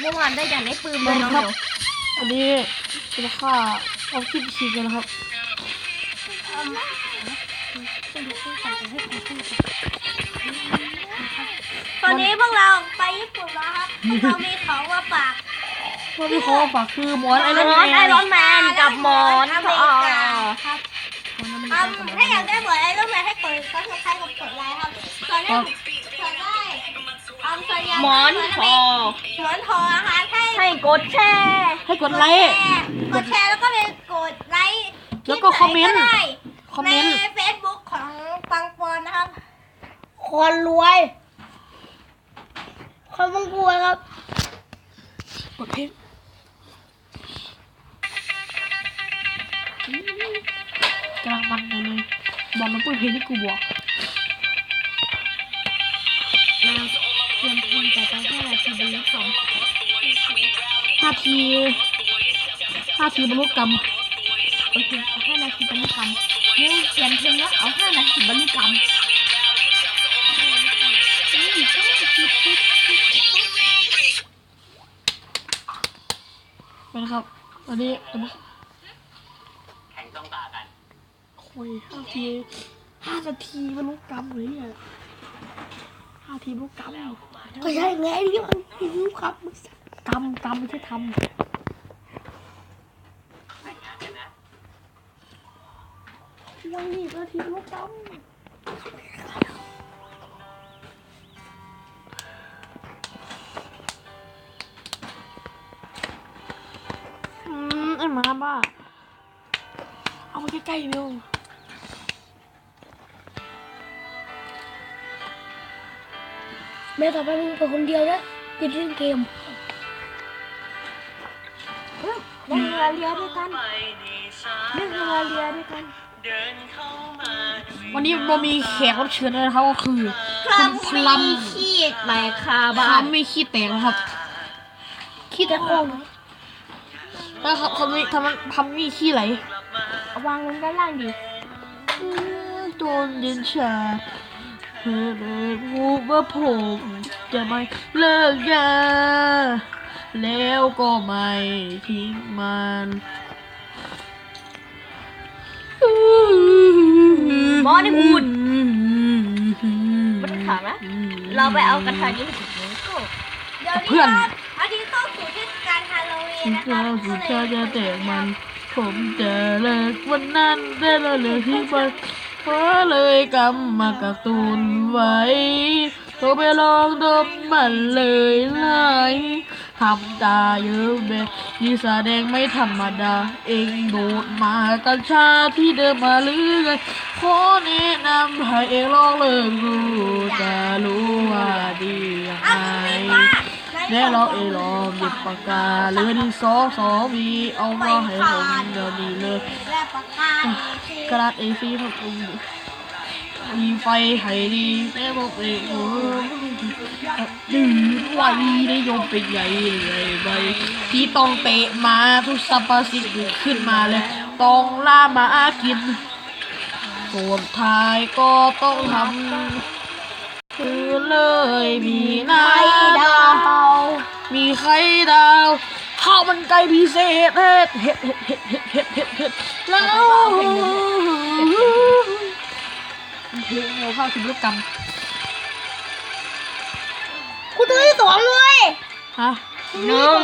เมื่อวานได้อย่างได้ปืนสเลวัสยดีน้องครับเดี๋ยวอันนี้จะฆ่าเอาคลิปฉีกกันนะครับตอนนี้พวกเราไปญี่ปุ่นแล้วครับพวกเรามีของมาฝากว่าที่เขาฝากคือหมอนไอรอนมอนแมไอนรอนแมนกับหมอนอเมริกาครับอืมถ้าอยากได้หมวดไอรอนแมนให้กดซับสไครต์กับกดไลค์ครับส่วนได้ส่วน หมอนคอหมอนทอนะคะให้ให้กดแชร์ให้กดไลค์ กดแชร์แล้วก็ไปกดไลค์แล้วก็คอมเมนต์ที่ไหก็ได้คอมเมนต์ ในเฟซบุ๊กของปังปอนนะครับ คนรวย คนบังกวยครับ กดเพลงกำลังมันเลยบอกมันเปิดเพลงที่กูบอก ไปให้นาทีนี้สองห้าทีห้าทีบรรลุกรรมโอเคเอาห้านาทีบรรลุกรรมนี่เขียนเพลงแล้วเอาห้านาทีบรรลุกรรมไปนครับตอนนี้แข่งต้องตากันคุยห้าทีห้านาทีบรรลุกรรมเลยเนี่ยห้าทีบรรลุกรรม ก็ใช่ไงนี่มันรู้ครับทำทำไม่ใช่ทำวันนี้เราทีลูกจำอืมไอ้หมาบ้า เอามาใกล้ๆเร็ว แม่ต่อไปมึงเป็นคนเดียวนะจะเล่นเกมเล่นเรือเรือด้วยกันเล่นเรือเรือด้วยกันเดินเข้ามาด้วยวันนี้เรามีแขกรับเชิญด้วยนะครับก็คือพลัมพลัมขี้แตกคาพบ้าลันมไม่ขี้แตกนะครับขี้แตกโค้งแล้วครับทำไม่ทำทำมีขี้ไหลเอาวางลงด้านล่างดิโดนเย็นชา เพื่อเลยรู้ว่าผมจะไม่เลิกยาแล้วก็ไม่ทิ้งมันหมอนี่พูดมันขาดนะ เราไปเอากระถางยี่สิบนิ้วก็เดี๋ยวนี้เพื่อนครับอันนี้เข้าสู่เทศกาลฮาโลวีนสุนะดครับท้ายสุดท้ายจะแตกมัน ผมจะเลิกวันนั้นได้แล้วเหลยที่มัน เพราะเลยกำมากักตุนไว้โทรไปลองดมมันเลยไล่ทำตาเยอะแบบนี่แสดงไม่ธรรมดา เองโดดมากัญชาที่เดิมมาเรือไงขอแนะนำให้เองลองเลิกดูจ แน่เราเอองลองหยิบปากกาหรือดินสอสอมีเอามาให้ผมเดี๋ยวนี้เลยและปากกากระดาษเอซีของผมมีไฟให้ดีแน่บอกเองโอ้ดื้อไวได้ยมเป็นใหญ่เลยใบที่ต้องเตะมาทุกสัปสิ่งขึ้นมาเลยต้องล่ามากินส่วนท้ายก็ต้องทำ คือเลยมีน้าไข่ดาว มีไข่ดาวข้าวมันไก่พิเศษเฮ็ดเฮ็ดเฮ็ดเฮ็ดเฮ็ดเฮ็ดเฮ็ดเฮ็ดแล้วเพลงเราเข้าถึงลูกกรรมกูตัวที่สองเลยฮะหนึ่ง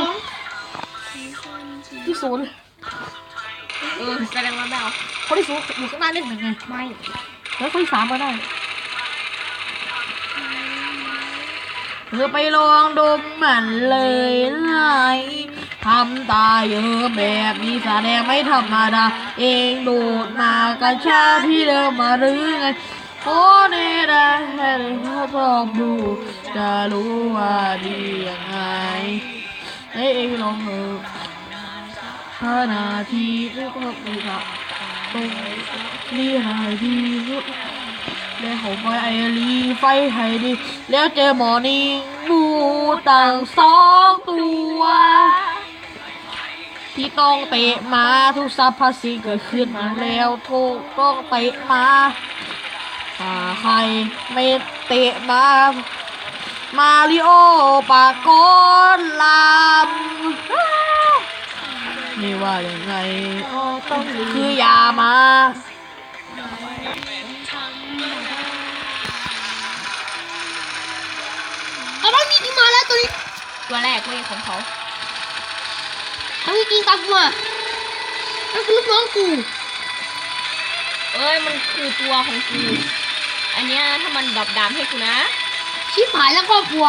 ที่ศูนย์เออแสดงว่าไม่เอาเขาที่ศูนย์อยู่ข้างหน้านิดหนึ่งไงไม่แล้วคนที่สามก็ได้ เธอไปลองดมมันเลยไล่ทำตาเยอะแบบนี้แสดงไม่ธรรมดา เองโดดมากระชาที่เดิมมาหรือไงโอ้เนได้ให้ได้ทดดูจะรู้ว่าดียังไงให้เองลองเถอะห้านาทีแล้วก็ไม่ทำตรงนี้นาที เล้หอมไปไอรีไฟให้ดี แล้วเจอหมอนิงบูต่างสองตัว ที่ต้องเตะมาทุกสัรพสิ่เกิดขึ้นมาแล้วทุกต้องเตะมาหาใครไม่เตะมา มาริโอปากกนลามไม่ว่าอย่างไรคืออย่ามา เอาบ้างจริงๆมาแล้วตัวนี้ ตัวแรกเว้ยของเขาเอาจริงๆตามกูมานั่นคือลูกน้องกู เอ้ยมันคือตัวของกู อันเนี้ยถ้ามันดรอปดามให้กูนะ ชิบหายแล้วครอบครัว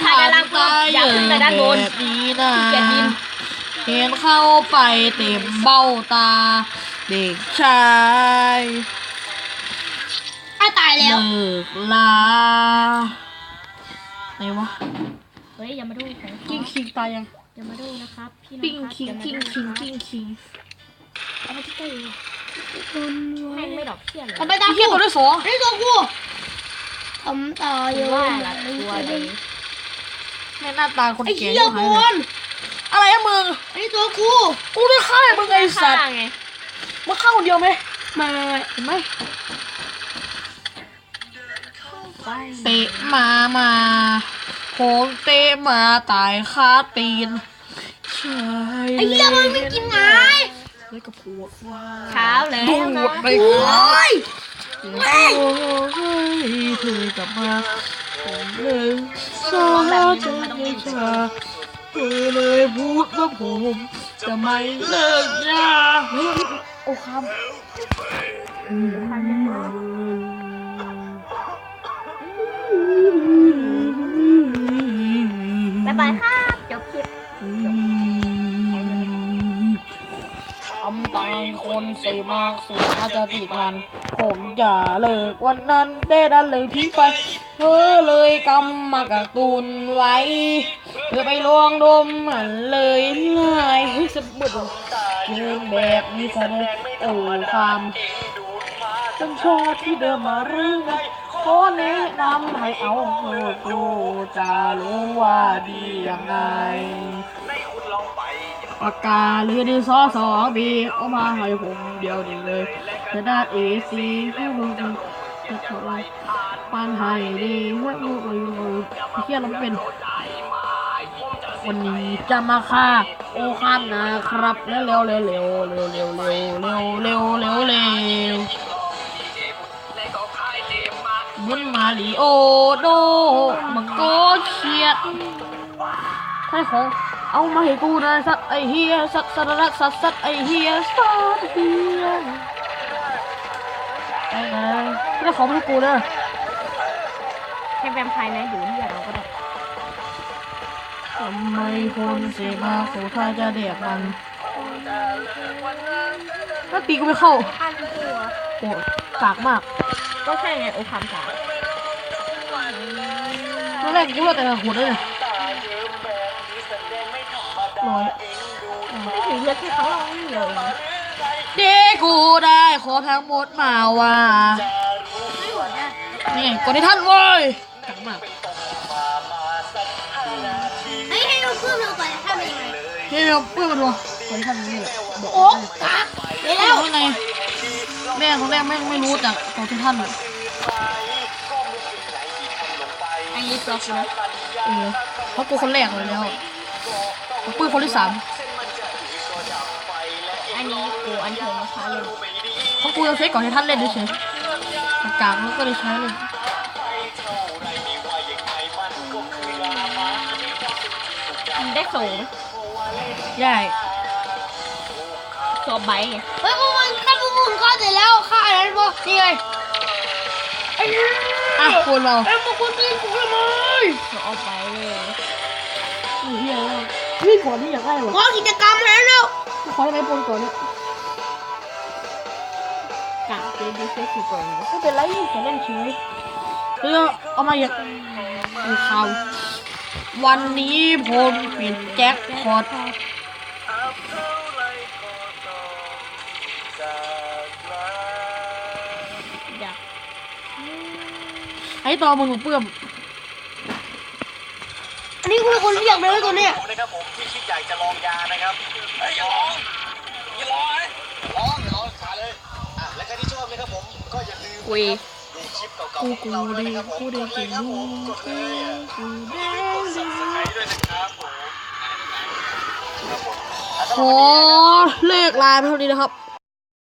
ถ้าด้านล่างก็อย่าขึ้นไปด้านบนแบบนี้นะเกลียดดิน เห็นเข้าไปเต็มเบ้าตา เด็กชายอ้าตายแล้ว เลิกลาไหนวะเฮ้ยอย่ามาดูของเขากิ้งคิงตายยังอย่ามาดูนะครับพี่น้องปิ้งรับคิงอย่ามากิ้งดูคิงนะครับกิ้งคิงเอามาที่ใกล้เลยแม่งไม่ดอกเขี้ยนเลยทำไปตามเฮียกูตัวที่สองนี่ตัวกูทำตาเยว่าอะละตัวอะไรแม่หน้าตาคนไอ้แก่เหี้ยหายบเลอยลอะไรอะมึงไอ้ตัวกูกูได้ฆ่ามึงไอ้สัตว์ฆ่าไง มึงฆ่าคนเดียวไหมมามามาเห็นไหมไปเตะมามาโค้งเตะมาตายคาตีนใช่ไอ้เหี้ยมันไม่กินไงเลยกับผัวว่าเช้าแล้วดูนะดไปโอ้ยโอ้ยเธอกลับมาผมเลยสาใจไม่ชาเธอเลยพูดว่าผมจะไม่เลิกยาโอ้คำบ๊ายบายครับจบคลิปทำตายคนเสียมากสุดอาจจะติดมันผมอย่าเลิกวันนั้นได้ดันเลยทิ้งไปเธอเลยกำมากับตูนไว้เธอไปลวงดมมันเลยง่ายเฮ้ยสะบัด เดินแบบนี้แสดงโอ้ความจนชอบที่เดิมมาเรื่องไงขอแนะนำให้เอาเธอดูจะรู้ว่าดียังไงปากกาหรือดินสอสองบีเอามาให้ผมเดียวดีเลยจะได้เอซีให้ผมจะจะเท่าไรปันให้ดีว่าลูกเลยเลยเฮียเราไม่เป็น วันนี้จะมาฆ่าโอคามนะครับเร็วเร็วเร็วเร็วเร็วเร็วเร็วเร็วเร็วเร็วเร็วบุญมาริโอโดมันก็เครียดให้ของเอามาให้กูนะสัตไอเฮียสัตสัตสัตสัตสัตไอเฮียสัตเฮียไอ้ไงไม่ได้ของมาให้กูนะให้แวมไพร์นะอยู่ที่อย่างเราก็ได้ ทำไมคนเสียมาโสทายจะเดียกมันถ้าตีกูไม่เข้าข้ามตัวโอ้กากมาก ก็ใช่ไงโอคามสามตอนแรกกูว่าแต่ละหัวเลยร้อยไม่ถึงเลือกแค่เขาเราไม่เดียวเองเด็กกูได้ขอทั้งหมดมาว่านี่กดให้ท่านเว้ย มเราก่อนทำยังไงเฮ้ยเพื่อนมาดูคนที่ทำนี่แหละบอกโอ๊กกากเดี๋ยวแล้ววข้างในแม่ตอนแรกแม่งไม่รู้จากของที่ท่านอะอันนี้ตัวกูนะเออเพราะกูคนแรกเลยแล้วกูปุ้ยคนที่สามอันนี้กูอันเชิญมาใช้เลยเพราะกูจะใช้ก่อนให้ท่านเล่นด้วยเฉยกากแล้วก็เลยใช้เลย ได้โซ่ใหญ่โซ่ใบไงเฮ้ยพวกมันฆ่าพวกมึงฆ่าเสร็จแล้วฆ่าอะไรพวกนี่ไงไอ้เหี้ยอะคูณเราไอ้พวกคุณตีกูทำไมโซ่เอาไปเลยอุ้ยเฮียพี่ก่อนที่อยากได้หรอขอกิจกรรมแล้วเร็วขอได้ไหมปูนก่อนเนี่ยกะเจดีเซ็กซี่ก่อนไม่เป็นไรแค่เล่นเฉยเรื่องเอามาอยากดูข่า ววันนี้ผมปิดแจ็คพอตอยากไอ้ตอมึงกับเปื้อมอันนี้กูเป็นคนที่อยากได้ตัวเนี้ยนะครับผมที่คิดอยากจะลองยานะครับเฮ้ยอย่าลองอย่าลองนะลองอย่าลองขาเลยอะและใครที่ชอบนะครับผมก็อย่าลืมคุย ดูก่าๆขอเราด้วยนะครับผมกดเลยครับผมกดเลยอะกูเด้กดซับสไครต์ด้วยนะครับผมครับผมอะขอเลขลายเท่านี้นะครับ